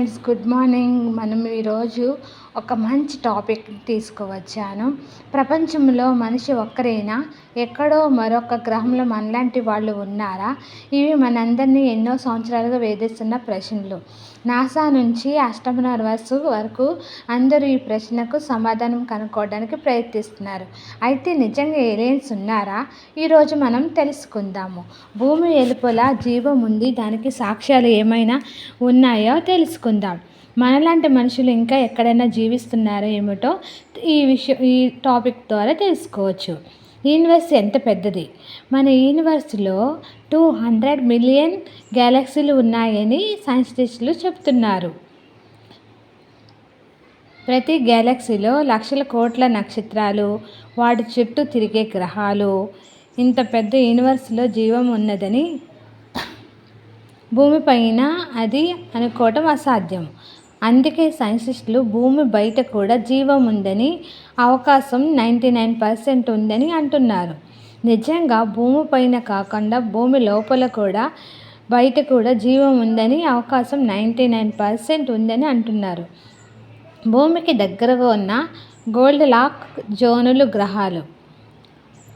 Friends good morning మనం ఈరోజు ఒక మంచి టాపిక్ తీసుకువచ్చాను. ప్రపంచంలో మనిషి ఒక్కరేనా ఎక్కడో మరొక గ్రహంలో మనలాంటి వాళ్ళు ఉన్నారా? ఇవి మనందరినీ ఎన్నో సంవత్సరాలుగా వేధిస్తున్న ప్రశ్నలు. నాసా నుంచి అష్టమనర్ వసు వరకు అందరూ ఈ ప్రశ్నకు సమాధానం కనుక్కోవడానికి ప్రయత్నిస్తున్నారు. అయితే నిజంగా ఏలియన్స్ ఉన్నారా? ఈరోజు మనం తెలుసుకుందాము. భూమి వెలుపల జీవం ఉంది. దానికి సాక్ష్యాలు ఏమైనా ఉన్నాయో తెలుసుకుందాం. మనలాంటి మనుషులు ఇంకా ఎక్కడైనా జీవిస్తున్నారో ఏమిటో ఈ విషయం ఈ టాపిక్ ద్వారా తెలుసుకోవచ్చు. యూనివర్స్ ఎంత పెద్దది? మన యూనివర్స్లో టూ హండ్రెడ్ మిలియన్ గ్యాలక్సీలు ఉన్నాయని సైంటిస్టులు చెప్తున్నారు. ప్రతి గ్యాలక్సీలో లక్షల కోట్ల నక్షత్రాలు వాటి చుట్టూ తిరిగే గ్రహాలు ఇంత పెద్ద యూనివర్స్లో జీవం ఉన్నదని భూమిపైన అది అనుకోవటం అసాధ్యం. అందుకే సైంటిస్టులు భూమి బయట కూడా జీవం ఉందని అవకాశం నైంటీ నైన్ పర్సెంట్ ఉందని అంటున్నారు. నిజంగా భూమి పైన కాకుండా భూమి లోపల కూడా బయట కూడా జీవం ఉందని అవకాశం నైంటీ నైన్ పర్సెంట్ ఉందని అంటున్నారు. భూమికి దగ్గరగా ఉన్న గోల్డ్ లాక్ జోనులు గ్రహాలు.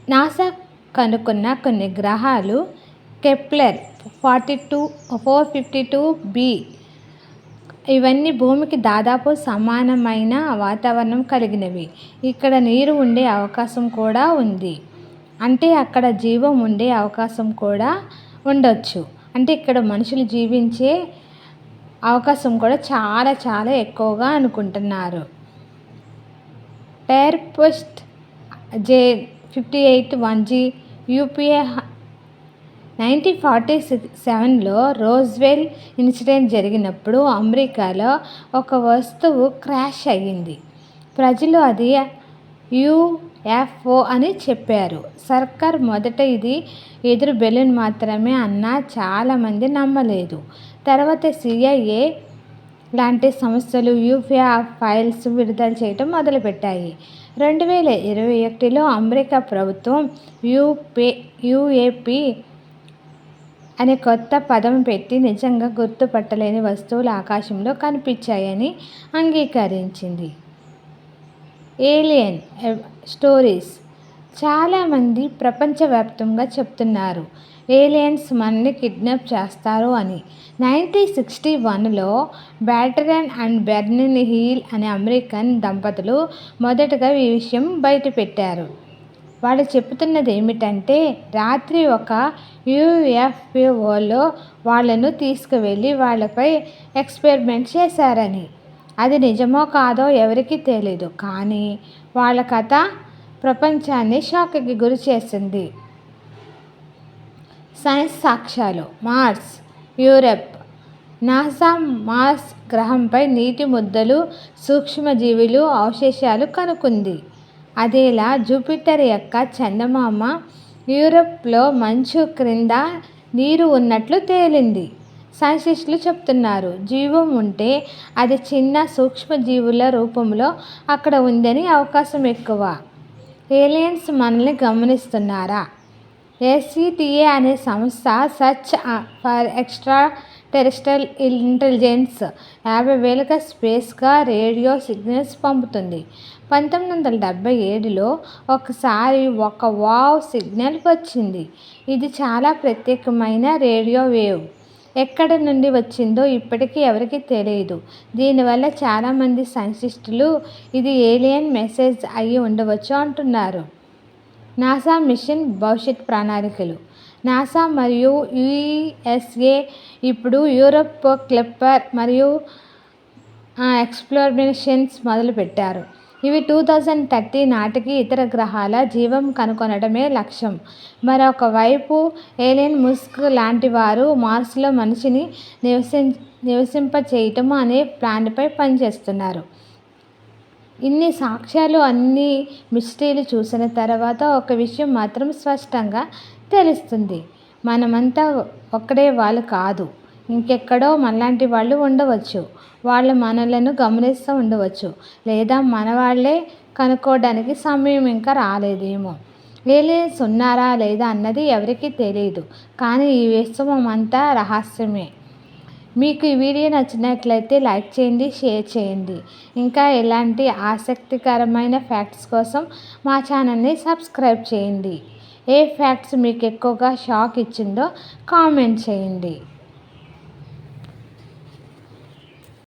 నాసా కనుక్కున్న కొన్ని గ్రహాలు Kepler forty two four fifty two B ఇవన్నీ భూమికి దాదాపు సమానమైన వాతావరణం కలిగినవి. ఇక్కడ నీరు ఉండే అవకాశం కూడా ఉంది. అంటే అక్కడ జీవం ఉండే అవకాశం కూడా ఉండొచ్చు. అంటే ఇక్కడ మనుషులు జీవించే అవకాశం కూడా చాలా చాలా ఎక్కువగా అనుకుంటున్నారు. Tyre post J fifty eight one G UPA nineteen forty six సెవెన్లో రోజ్వెల్ ఇన్సిడెంట్ జరిగినప్పుడు అమెరికాలో ఒక వస్తువు క్రాష్ అయ్యింది. ప్రజలు అది యుఎఫ్ఓ అని చెప్పారు. సర్కార్ మొదట ఇది ఎదురు బెలూన్ మాత్రమే అన్నా చాలామంది నమ్మలేదు. తర్వాత సిఐఏ లాంటి సంస్థలు యూఫియా ఫైల్స్ విడుదల చేయడం మొదలుపెట్టాయి. రెండు వేల ఇరవై ఒకటిలో అమెరికా ప్రభుత్వం యూపే యూఏపీ అనే కొత్త పదం పెట్టి నిజంగా గుర్తుపట్టలేని వస్తువులు ఆకాశంలో కనిపించాయని అంగీకరించింది. Alien stories. చాలామంది ప్రపంచవ్యాప్తంగా చెప్తున్నారు ఏలియన్స్ మనల్ని కిడ్నాప్ చేస్తారు అని. నైన్టీన్ సిక్స్టీ వన్లో బ్యాటరన్ అండ్ బెర్నిన్ హీల్ అనే అమెరికన్ దంపతులు మొదటగా ఈ విషయం బయటపెట్టారు. వాళ్ళు చెప్తున్నది ఏమిటంటే రాత్రి ఒక యూఎఫ్ఓలో వాళ్ళను తీసుకువెళ్ళి వాళ్ళపై ఎక్స్పెరిమెంట్ చేశారని. అది నిజమో కాదో ఎవరికీ తెలీదు. కానీ వాళ్ళ కథ ప్రపంచాన్ని షాక్కి గురి చేసింది. సైన్స్ సాక్ష్యాలు. Mars Europe. నాసా మార్స్ గ్రహంపై నీటి ముద్దలు సూక్ష్మజీవులు అవశేషాలు కనుక్కుంది. అదేలా జూపిటర్ యొక్క చందమామ యూరప్లో మంచు క్రింద నీరు ఉన్నట్లు తేలింది. సైంటిస్టులు చెప్తున్నారు జీవం ఉంటే అది చిన్న సూక్ష్మజీవుల రూపంలో అక్కడ ఉందని అవకాశం ఎక్కువ. ఏలియన్స్ మనల్ని గమనిస్తున్నారా? ఏసీటీఏ అనే సంస్థ search for extra terrestrial intelligence. యాభై వేలుగా స్పేస్గా రేడియో సిగ్నల్స్ పంపుతుంది. పంతొమ్మిది వందల డెబ్భై ఏడులో ఒకసారి ఒక వావ్ సిగ్నల్ వచ్చింది ఇది చాలా ప్రత్యేకమైన రేడియో వేవ్. ఎక్కడ నుండి వచ్చిందో ఇప్పటికీ ఎవరికీ తెలియదు. దీనివల్ల చాలామంది సైంటిస్టులు ఇది ఏలియన్ మెసేజ్ అయి ఉండవచ్చు అంటున్నారు. నాసా మిషన్ భవిష్యత్ ప్రణాళికలు. నాసా మరియు యుఎస్ఏ ఇప్పుడు యూరప్ క్లిప్పర్ మరియు ఎక్స్ప్లోరేషన్స్ మొదలుపెట్టారు. ఇవి టూ థౌజండ్ థర్టీ నాటికి ఇతర గ్రహాల జీవం కనుగొనడమే లక్ష్యం. మరొక వైపు ఏలియన్ ముస్క్ లాంటి వారు మార్స్లో మనిషిని నివసిం నివసింపచేయటం అనే ప్లాన్పై పనిచేస్తున్నారు. ఇన్ని సాక్ష్యాలు అన్ని మిస్టరీలు చూసిన తర్వాత ఒక విషయం మాత్రం స్పష్టంగా తెలుస్తుంది. మనమంతా ఒక్కడే వాళ్ళు కాదు. ఇంకెక్కడో మనలాంటి వాళ్ళు ఉండవచ్చు. వాళ్ళు మనలను గమనిస్తూ ఉండవచ్చు. లేదా మన వాళ్ళే కనుక్కోవడానికి సమయం ఇంకా రాలేదేమో. ఏలియన్స్ ఉన్నారా లేదా అన్నది ఎవరికీ తెలియదు కానీ ఈ విశ్వం అంతా రహస్యమే. మీకు ఈ వీడియో నచ్చినట్లయితే లైక్ చేయండి షేర్ చేయండి. ఇంకా ఎలాంటి ఆసక్తికరమైన ఫ్యాక్ట్స్ కోసం మా ఛానల్ని సబ్స్క్రైబ్ చేయండి. ఏ ఫ్యాక్ట్స్ మీకు ఎక్కువగా షాక్ ఇచ్చిందో కామెంట్ చేయండి.